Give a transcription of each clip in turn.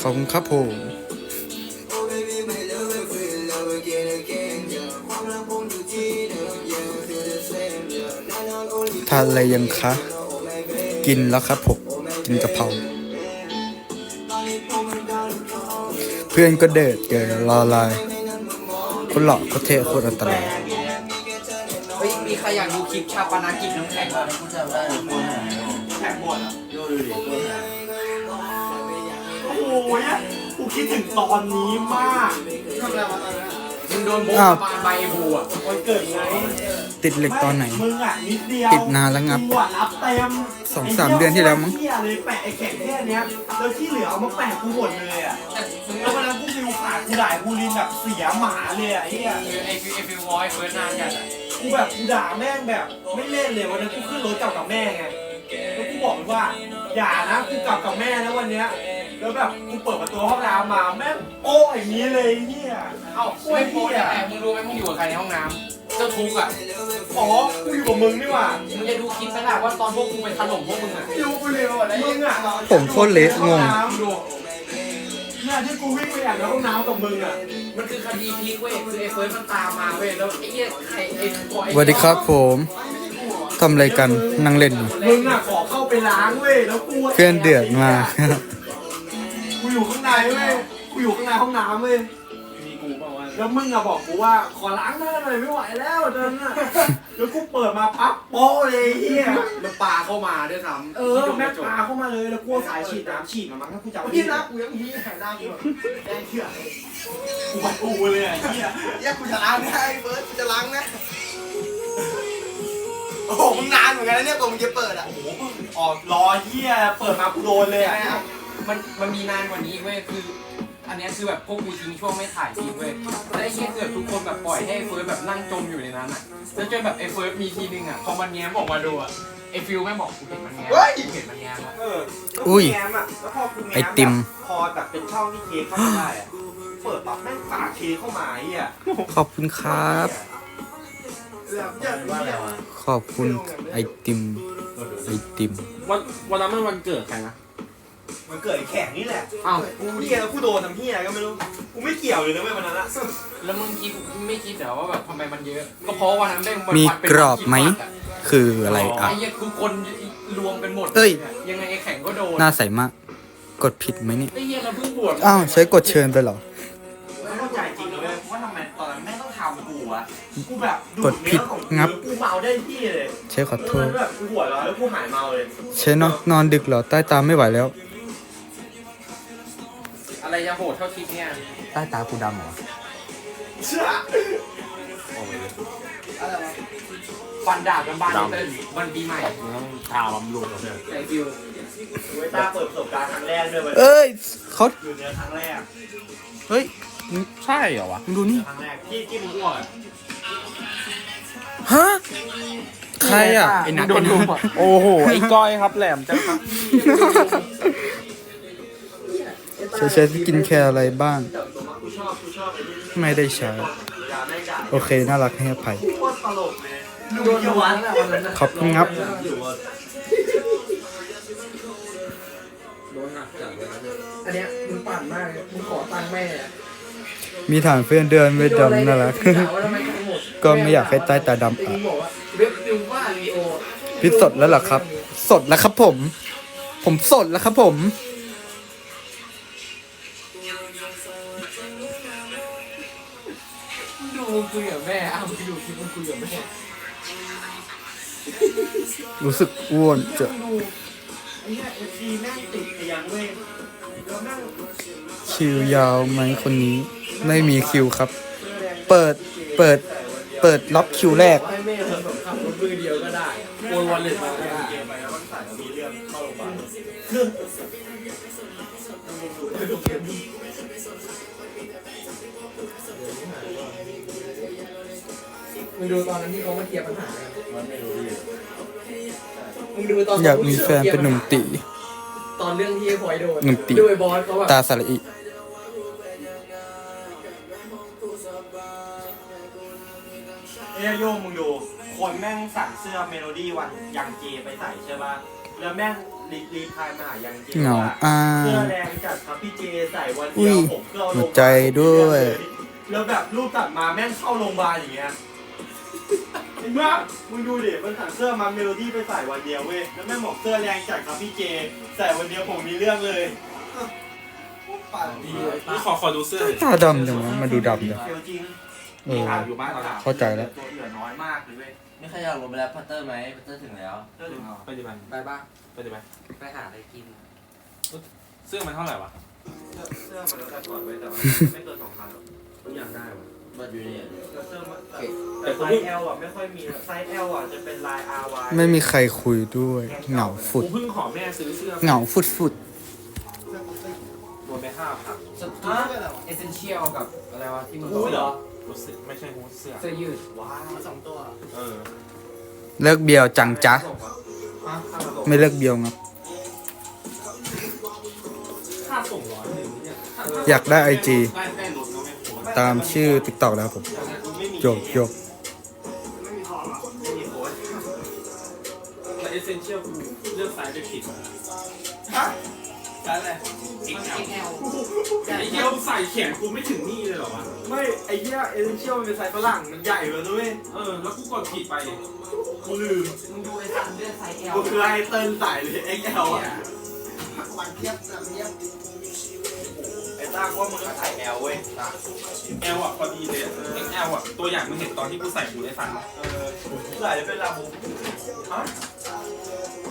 ขอบคุณครับผมทานอะไรยังคะ กินแล้วครับผมกินกะเพราเพื่อนก็เดิดเกิดรอลายคนหล่อโคตรเท่โคตรอันตรายเฮ้ยมีใครอยากดูคลิปชาปนากิจน้ำแข็งบ้างกูจำได้เลยคนไหนแข็งบวชดูดูดิ คิดถึงตอนนี้มากทำอะไรมาตอนนั้นมึงโดนโบกอ้าว ปานใบบัววันเกิดไงติดเหล็กตอนไหน มึงอะนิดเดียวติดนานแล้วงับกูอะรับเต็มสองสามเดือนที่แล้วมั้งไเหี้ยเลยแปะไอ้แข็งแค่เนี้ยแล้วที่เหลือเอามาแปะกูหมดเลยอะแต่มึงแล้ววันนั้นกูฟิวขาดกูด่ากูลินแบบเสียหมาเลยอะไอ้เหี้ยไอ้ฟิวไอ้ฟิววอยเฟิร์สนานจัดอะกูแบบกูด่าแม่งแบบไม่เล่นเลยวันนั้นกูขึ้นรถกลับกับแม่ไงแล้วกูบอกมันว่า อย่านะกูกลับกับแม่นะวันเนี้ยแล้วแบบกูเปิดประตูห้องน้ำมาแม่งโอ้อย่างนี้เลยไอ้เหี้ยเอ้าไม่โพสแต่มึงรู้ไหมมึงอยู่กับใครในห้องน้ำเจ้าทุกข์อะอ๋อกูอยู่กับมึงนี่หว่ามึงจะดูคลิปไหมล่ะว่าตอนพวกกูไปถล่มพวกมึงอะไม่รู้กูเลยว่าอะไรมึงอะผมโคตรเละงงดูเนี่ยที่กูวิ่งไปแอบในห้องน้ำกับมึงอะมันคือคดีพลิกเว้ยคือไอ้เฟิร์สมันตามมาเว้ยแล้วไอ้เหี้ยใครไอ้ตัวไอ้สวัสดีครับผม ทำอะไรกันนั่งเล่นอยู่มึงอะขอเข้าไปล้างเว้ยแล้วกูะเพื่อนเดือดมากกูอยู่ข้างในเว้ยกูอยู่ข้างในห้องน้ำเว้ยมีกูบอกว่าแล้วมึงอะบอกกูว่าขอล้างหน้าหน่อยไม่ไหวแล้วตอนนั้นอะแล้วกูเปิดมาปั๊บโป๊ะเลยไอ้เฮียมันปาเข้ามาด้วยซ้ำเออแม่งปาเข้ามาเลยแล้วกูเอาสายฉีดน้ำฉีดมามั้งถ้ากูจำไม่พี่ผิดนะนะกูยังมีแถวหน้ากูแบบแดงเถื่อนกูไปกูเลยอะไอ้เฮียเหี้ยกูจะล้างนะไอ้เฟิร์สกูจะล้างนะ โอ้โหมึงนานเหมือนกันนะเนี่ยกว่ามึงจะเปิดอะ โอ้โหออกรอเฮียเปิดมากูโดนเลยอะมันมันมีนานกว่านี้เว้ยคือ อันเนี้ยคือแบบพวกกูทิ้งช่วงไม่ถ่ายคลิปเว้ยแล้วไอ้เหี้ยคือแบบทุกคนแบบปล่อยให้ไอ้เฟิร์สแบบนั่งจมอยู่ในนั้นอะแล้วจนแบบไอ้เฟิร์สมีทีนึงอะพอมันแง้มออกมาดูอะไอ้ฟิลแม่งบอกกูเห็นมันแง้มกูเห็นมันแง้มอะเออแล้วอุ้กูยแง้มอะแล้วพอกูแง้มไอติมพอแบบเป็นช่องที่เค้กเข้ามาได้อะเปิดปั๊บแม่งปาเค้กเข้ามาไอ้เฮียขอบคุณครับแบบเขอบคุณไอติมไอติม วันวันนั้นมันวันเกิดใครนะมันเกิดไอ้แข่งนี่แหละอ้าวกูเฮียแล้วกูโดนทำเฮียก็ไม่รู้ กูไม่เกี่ยวเลยนะเว้ยวันนั้นอะแล้วมึงคิดไม่คิดเหรอว่าแบบทำไมมันเยอะ ก็เพราะวันนั้นแม่งนมีวัดเป็นกรอบไหม คืออะไรอะไอ้เหี้ยทุกคนรวมกันหมดเอ้ย ยังไงไอ้แข่งก็โดนหน้าใสมาก กดผิดไหมเนี่ยไอ้เหี้ยเราเพิ่งบวชอ้าวใช้กดเชิญไปเหรอ กูแบบดูกดผิดเนื้อของกูงับ กูเมาได้ที่เลยใช้ขอโทตอนษนั้นแบบกูหัวเร้อนแล้วกูหายเมาเลยใช้นอนนอนดึกเหรอ ใต้ตาไม่ไหวแล้ว อะไรจะโหดเท่าคลิปเนี่ยใต้ตากูดำเหรอ เชื่อฟันดาบกันบ้านเต้นวันปีใหม่มึงต้องทาบำรุงกับเพื่อนไอ้ฟิวเวตาเปิดประสบการณ์ครั้งแรกด้วยเว้ยเอ้ยเขาอยู่เนื้อครั้งแรกเฮ้ย ใช่เหรอวะมึงดูนี่ครั้งแรกที่ที่มึงอ้วกอะ ฮะ ใครอะ ไอ้นักโดนลุมอะโอ้โห ไอ้ก้อยครับแหลมจังครับใช้ใช้สกินแคร์อะไรบ้างกูชอบกูชอบไอ้ที่ไม่ได้ใช้ยาแม่งด่าโอเค น่ารักให้อภัยโคตรตลกเลยดูเยาวันอะวันนั้นอะขอบคุณครับอยู่อะอันเนี้ยมึงปั่นมากเลยมึงขอตังค์แม่อะมีฐานเพื่อนเดินไม่ดำน่ารัก ก็ไม่อยากให้ใต้ตาดำไอ้อะมึงบอกว่าเว็บฟิวว่าลีโอพี่สดแล้วเหรอครับ สดแล้วครับผม ผมสดแล้วครับผมมึงดูมึงคุยกับแม่อ้าวมึงดูคลิปมึงคุยกับแม่รู้สึกอ้วนจะดูไอ้เนี่ยเอฟซีแม่งติดเตียงเว้ยแล้วแม่งคิวยาวไหมคนนี้ ไม่มีคิวครับ เปิดเปิด เปิดล็อกคิวแรก ให้แม่มึงแบบขับรถมือเดียวก็ได้โอนวันเลยมาก็ได้เกมไปแล้วมันใส่แล้วมีเรื่องเข้าโรงพยาบาลมึงดูตอนนั้นที่เขามาเคลียร์ปัญหากันมันไม่รู้ดิมึงดูตอนอยากมีแฟนเป็นหนุ่มตี ตอนเรื่องที่ไอ้พลอยโดนหนุ่มตี ด้วยบอสเขาแบบ ตาสระอิ เอ้ยโยมมึงดูคนแม่งสั่งเสื้อเมโลดี้วันยังเจไปใส่ใช่ป่ะแล้วแม่งรีรีพายมาหายังจริงเหงาว่าอ่าเสื้อแดงจัดครับพี่เจใส่วันอุ้เดียยวผมก็เอาลหังวใจด้วย แล้วแบบรูปตัดมาแม่งเข้าโรงพยาบาลอย่างเงี้ยเห็นปะมึงดูดิมันสั่งเสื้อมาเมโลดี้ไปใส่วันเดียวเว้ยแล้วแม่งบอกเสื้อแดงจัดครับพี่เจใส่วันเดียวผมมีเรื่องเลยนี่ขอขอดูเสื้อหน่อยตาดำจังวะมันดูดำจังเฟียวจริง เออถามอยู่บ้านเราเข้าใจแล้ว ตัวเหลือน้อยมากเลยเว้ยไม่ใครอยากลงไปแล้วพัตเตอร์ไหมพัตเตอร์ถึงแล้วเสื้อเหลือน้อยไปดิบันไปบ้างไปดิบันไปหาอะไรกิน เสื้อมันเท่าไหร่วะเสื้อมันแล้วแต่ก่อนเว้ยแต่ว่าไม่เกินสองพันหรอกกูอยากได้วะบัตรอยู่เนี่ยแล้วเสื้อมันแต่แต่ไซส์ L อะไม่ค่อยมีไซส์ L อะจะเป็นลาย RY ไม่มีใครคุยด้วย เหงาฟุด กูเพิ่งขอแม่ซื้อเสื้อเหงาฟุดฟุดรวมไปห้าพันสตูเอเซนเชียลกับอะไรวะที่มึงบหูอกเหรอ รู้สึกไม่ใช่ฮู้ดเสื้อ เสื้อยืดว้าวสองตัวเออเลิกเบียวจังจ๊ะ ฮะข้าวผสมไม่เลิกเบียวงับ ค่าส่งร้อยหนึ่งเนี่ยอยากได้ไอจีได้แค่รถก็ไม่พอตามชื่อติ๊กต็อกแล้วผมไม่มีโยกโยกไม่มีของหรอไม่มีโค้ดแต่เอเซนเชียลกูเลือกไซส์ไปผิดใช่เลย ไอ้เหี้ยกูใส่แขนกูไม่ถึงนี่เลยเหรอวะ ไม่ไอ้เหี้ยเอเซนเชียลมันเป็นไซส์ฝรั่งมันใหญ่กว่าด้วยเออ แล้วกูกดผิดไปกูลืมมึงดูไอ้ซันเลือดไซส์ L กูคือไอ้เติ้ลใส่เลย XL อะวันเทียบแบบเทียบไอ้ต้าก็มึงก็ใส่ L เว้ยแอลอะพอดีเลยอะ XL อะตัวอย่างมึงเห็นตอนที่กูใส่กูได้ฟันเออใส่เป็นลาบูฮะ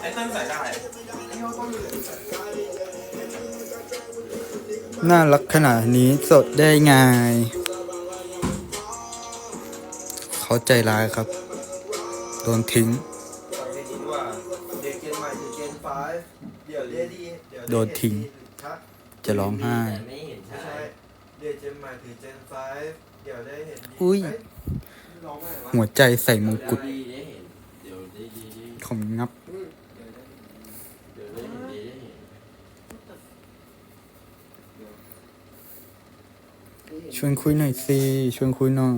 ไอ้เต้นใส่ได้ น่ารักขนาดนี้สดได้ไง เขาใจร้ายครับ โดนทิ้ง โดนทิ้ง จะร้องไห้ อุ้ย หัวใจใส่มงกุฎดีได้เห็นเดี๋ยวได้ดีได้ของงับ เดี๋ยวได้เห็นดีได้เห็น ชวนคุยหน่อยสิชวนคุยหน่อย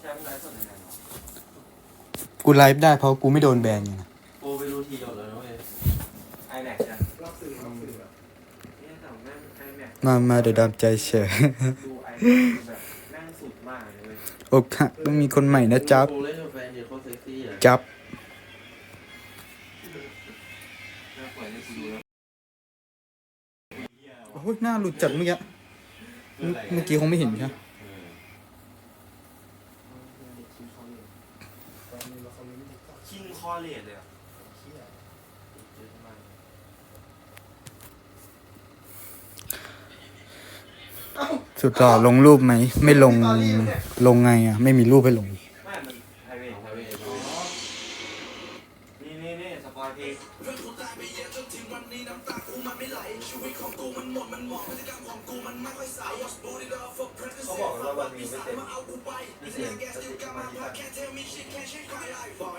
แชมป์ไลฟ์สดยังไงวะกูไลฟ์ได้เพราะกูไม่โดนแบนไงนะโปรไปรู้ทีเดียวแล้วนะเว้ยไอแม็กซ์นะรอบสื่อรอบสื่ออะเนี่ยแต่แม่งไอแม็กซ์มามาเดี๋ยวดามใจเฉยดูไอแม็กซ์แบบแม่งสุดมากเลยเว้ยอกหักต้องมีคนใหม่นะจ๊บโปรเล่นกับแฟนเดี๋ยวเขาเซ็กซี่อะจับแม่งปล่อยให้กูดูแล้วโอ้ยหน้าหลุดจัดเมื่อกี้ เมื่อเมื่อกี้คงไม่เห็นใช่ไหมคิงคอเลดเลยอะสุดหล่อลงรูปไหม ไม่ลง ลงไงอะ ไม่มีรูปให้ลง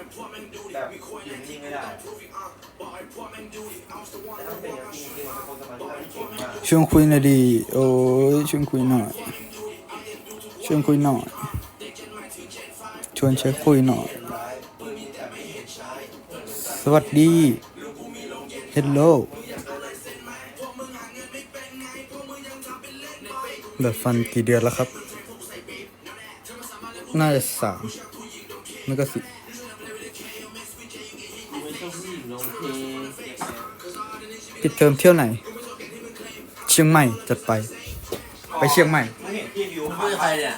แบบอยู่นิ่งไม่ได้แต่ถ้าเป็นอย่างจริงจริงมันเป็นคนสมาธิที่เก่งมากชวนคุยหน่อยดี โอ้ยชวนคุยหน่อยชวนคุยหน่อยชวนเช็คคุยหน่อย สวัสดีเฮลโลเดือดฟันกี่เดือนแล้วครับ น่าจะสามไม่ก็สี่ ปิดเทอมเที่ยวไหน เชียงใหม่จัดไป ไปเชียงใหม่มึงเห็นที่วิวมึงคุยกับใครเนี่ย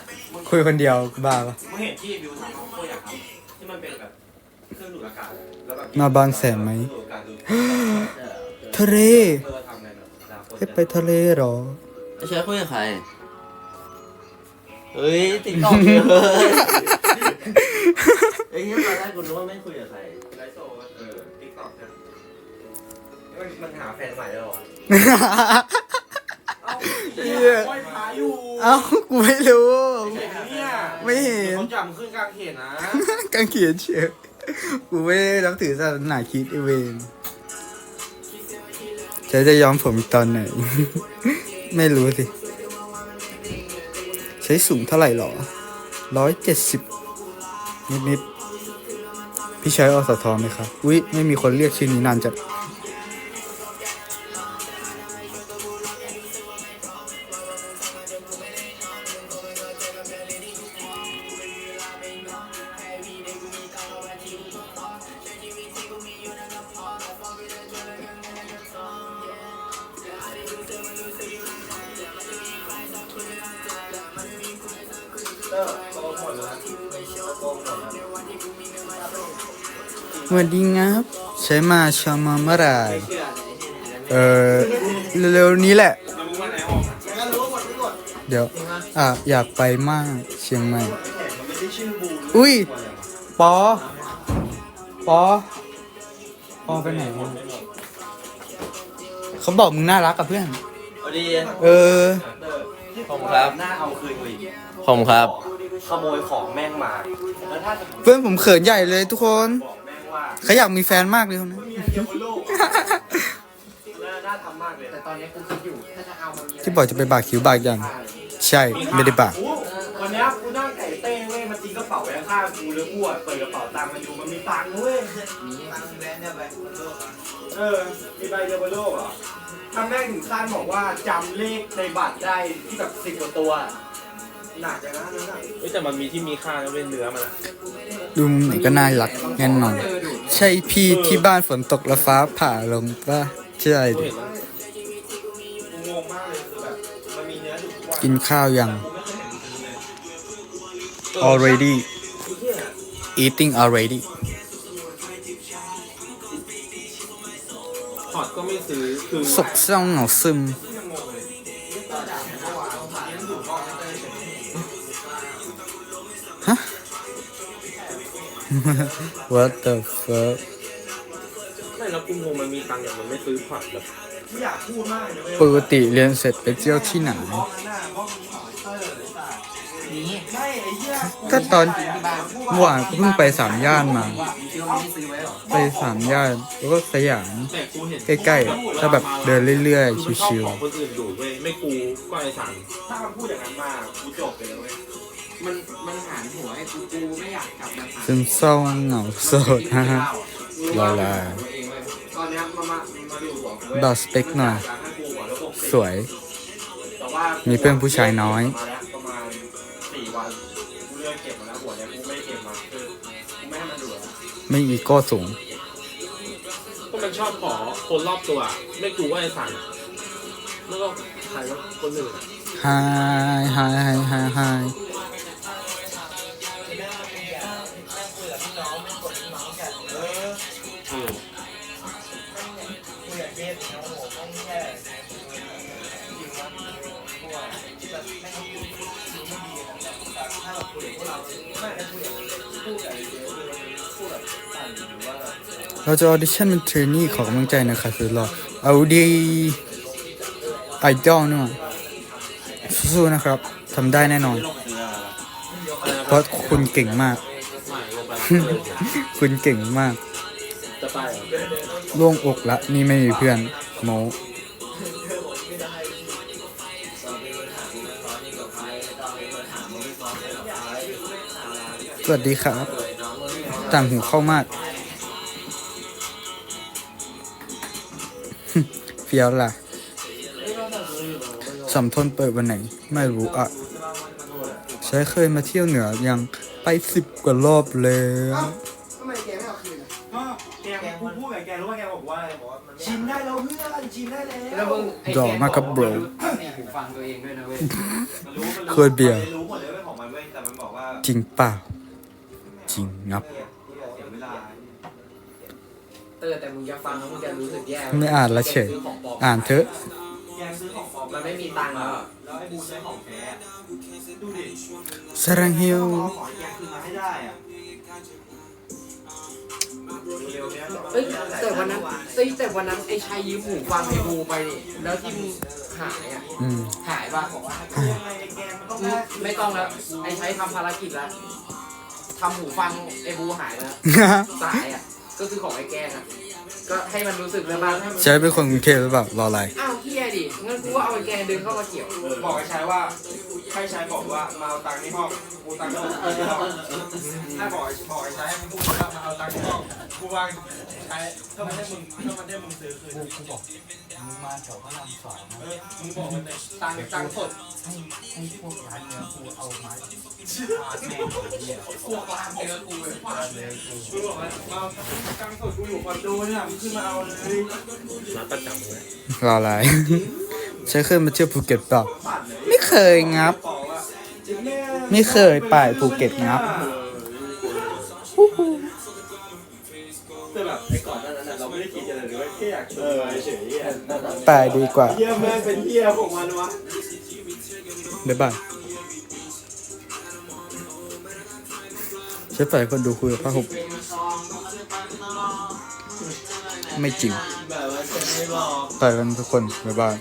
คุยคนเดียวบ้าปะมึงเห็นที่วิวทำเขาโคตรอยากทำที่มันเป็นแบบเครื่องดูดอากาศแล้วแบบมาบางแสนไหมเครื่องดูดอากาศดูดทะเลเพื่อทำอะไรแบบดาวโคตรให้ไปทะเลเหรอไอ้เชฟคุยกับใคร เฮ้ยติ๊กต็อกเลยไอ้เหี้ยตอนแรกกูนึกว่าไม่คุยกับใคร มันมันหาแฟนใหม่แล้วเหรอเอ้าเหี้ยห้อยพาอยู่เอ้ากูไม่รู้ เห็นเนี่ยไม่เห็น เขาจับขึ้นกลางเขตนะกางเขียนเชียวกูไม่ได้นับถือศาสนาคริดไอเวนจะจะยอมผมอีกตอนไหน ไม่รู้สิ ใช้สูงเท่าไหร่หรอร้อยเจ็ดสิบนิดนิดๆพี่ใช้อสทไหมครับ อุ๊ย ไม่มีคนเรียกชื่อนี้นานจัด สวัสดีครับใช้มาชามาเมื่อไหร่เออเร็วๆนี้แหละแล้วมึงว่าไหนออกอะงั้นรู้หมดรู้หมดเดี๋ยว อะ อยากไปมากเชียงใหม่แขกมันไม่ได้ชื่อบูอุ้ย ปอ ปอ ปอไปไหนวะเขาบอกมึงน่ารักกับเพื่อนสวัสดีเออ ผมครับ หน้าเอาคืนกูอีกผมครับ ขโมยของแม่งมา แล้วถ้าจะเพื่อนผมเขินใหญ่เลยทุกคนบอกแม่งว่า เขาอยากมีแฟนมากเลยคนนั้นมีอันเดียวบนโลกน่าน่าทำมากเลย แต่ตอนนี้กูคิดอยู่ถ้าจะเอามันมีที่บอกจะไปบากคิ้วบากยัง ใช่ไม่ได้บาก โอ้วันเนี้ยกูนั่งไก่เต้งเว้ยมันทิ้งกระเป๋าไว้ข้างๆกูเลยอ้วนเปิดกระเป๋าตังค์มันอยู่มันมีตังค์เว้ย ตังแบนเนี่ยไปบนโลกอะเออมีใบเดียวบนโลกเหรอทำแม่งถึงขั้นบอกว่าจำเลขในบัตรได้ที่แบบสิบกว่าตัว หนักเลยนะนั่นน่ะเฮ้ยแต่มันมีที่มีค่าแล้วเป็นเนื้อมันอะดูมุมไหนก็น่ารักแน่นอน เออดู ใช่พี่ที่บ้านฝนตกแล้วฟ้าผ่าลงป่ะใช่กูดิเห็นมันกูงงมากเลยคือแบบมันมีเนื้ออยู่ทุกวันกินข้าวยังกูไม่เคยเห็นมันเลย already eating already พอร์ตก็ไม่ซื้อคือสกเศร้าเหงาซึม ฮะ what the fuck ไม่แล้วกูงงมันมีตังค์อย่างมันไม่ซื้อพอร์ตแบบไม่อยากพูดมากเลยเว้ยปกติเรียนเสร็จไปเที่ยวที่ไหนห้องนั้นน่ะห้องนี้ของเตอร์เลยป่ะนี้ไม่ไอ้เหี้ยก็ตอนที่บ้านเมื่อวานก็เพิ่งไปสามย่านมาว่ามึงคิดว่าไม่ได้ซื้อไว้หรอไปสามย่านแล้วก็สยามแต่กูเห็นใกล้ๆถ้าแบบเดินเรื่อยๆคือมันชอบชิวของคนอื่นดูดเว้ยไม่กูก็ไอ้สันถ้ามันพูดอย่างนั้นมากูจบไปแล้วเว้ย มันมันหารหัวให้กูกูไม่อยากกลับมาหาๆซึมเศร้าเหงาโสดฮะฮะรอลา ตอนเนี้ยมามามาอยู่หัวกูเว้ยดอสเปคหน่อยจากให้กูหัวแล้วหกสิบสวย แต่ว่ามีเพื่อนผู้ชายน้อย มาแล้วประมาณสี่วันกูเลือกเก็บมาแล้วหัวเนี่ยกูไม่เก็บมาคือกูไม่ให้มันดูแล้วไม่อีโก้สูงก็มันชอบขอคนรอบตัว ไม่กูว่าไอ้สันแล้วก็ใครว่าคนอื่นอะ hi hi hi hi hi เอ ไม่ได้คุยกับพูดกับไอ้เจ๊คือมันพูดแบบสั่นหรือว่าแบบเราจะออดิชั่นเป็นเทรนนี่ขอกำลังใจหนะคะสุดหล่อเอาดีไอดอลนี่หว่าสู้ๆนะครับทำได้แน่นอน เพราะคุณเก่งมากไม่ลงไปแล้วเลยคุณเก่งมากจะไปเหรอล่วงอกละ นี่ไม่มีเพื่อนโม วัสดีครับต่างหูเข้ามากเฟียวล่ะสัมทนเปิดวันไหน ไม่รู้อะใช้เคยมาเที่ยวเหนือยังไปสิบกว่ารอบแล้วทำไมแกไม่เอาคืนก็แกกูพูดกับแกรู้ว่าแกบอกว่าอะไรบอกว่าชิมได้แล้วเพื่อนชิมได้แล้วแล้วมึงไอ้ดอกมากครับ bro นี่หูฟังตัวเองด้วยนะเว้ยมันรู้มันรู้เคยเบียร์มันรู้หมดเลยว่าของมันเว้ยแต่มันบอกว่าจริงเปล่าจ ริงงับเสียเวลาเออแต่มึงจะฟังแล้วมึงจะรู้สึกแย่ไม่อ่านละเฉยซื้ของปลมอ่านเถอะ แกซื้อของปลอมมันไม่มีตังค์แล้วอะแล้วไอ้บูใช้ของแท้ดูดิสรังเฮียวเอาของแกคืนมาให้ได้อะเร็วๆเนี้ยเอ้ยแต่วันนั้นเอ้ยแต่วันนั้นไอ้ชายยืมหูฟังไอ้บูไปนี่แล้วที่มึงหายอะอืม หายป่ะ ยังไงไอ้แกมันต้องอืมได้ ไม่ต้องแล้ว ไอ้ใช้ทำภารกิจแล้ว ทำหูฟังไอ้บูหายแล้วสายอะ ก็คือของไอ้แกงอะก็ให้มันรู้สึกเลยบ้างให้มัน ใช้เป็นคนกรุงเทพหรือเปล่ารออะไร อ้าวเฮียดิงั้นกูว่าเอาไอ้แกงดึงเข้ามาเกี่ยว บอกไอ้ชายว่าให้ชายบอกว่ามาเอาตังค์ที่ห้องกูตังค์ก็เอาที่ห้องให้บอกไอ้บอกไอ้ชายให้มันพูดว่ามาเอาตังค์ที่ห้องกูวางไอ้ถ้ามันได้มึงถ้ามันได้มึงซื้อคืนกูบอก มึงมาแถวพระรามสองเออมึงบอกมันเลยตังค์ตังค์สดให้ให้พวกร้านเนื้อกูเอาไม้พาดแม่งเนี่ยพวกร้านเนื้อกูเลยพาดเลยกูกูบอกว่าเอาตังค์สดกูอยู่คอนโดเนี่ยมึงขึ้นมาเอาเลยร้านประจำเลยรออะไรใช้เคยมาเที่ยวภูเก็ตเปล่าไม่เคยงับ ไม่เคยไปภูเก็ตงับ ค่อยากชวนไปเฉยๆอะไปดีกว่าเฮียแม่งเป็นเฮียของมันวะ บ๊ายบายฉันปล่อยให้คนดูคุยกับผ้าห่มไม่จริงแบบว่าจะไม่บอก ไปกันทุกคน บ๊ายบาย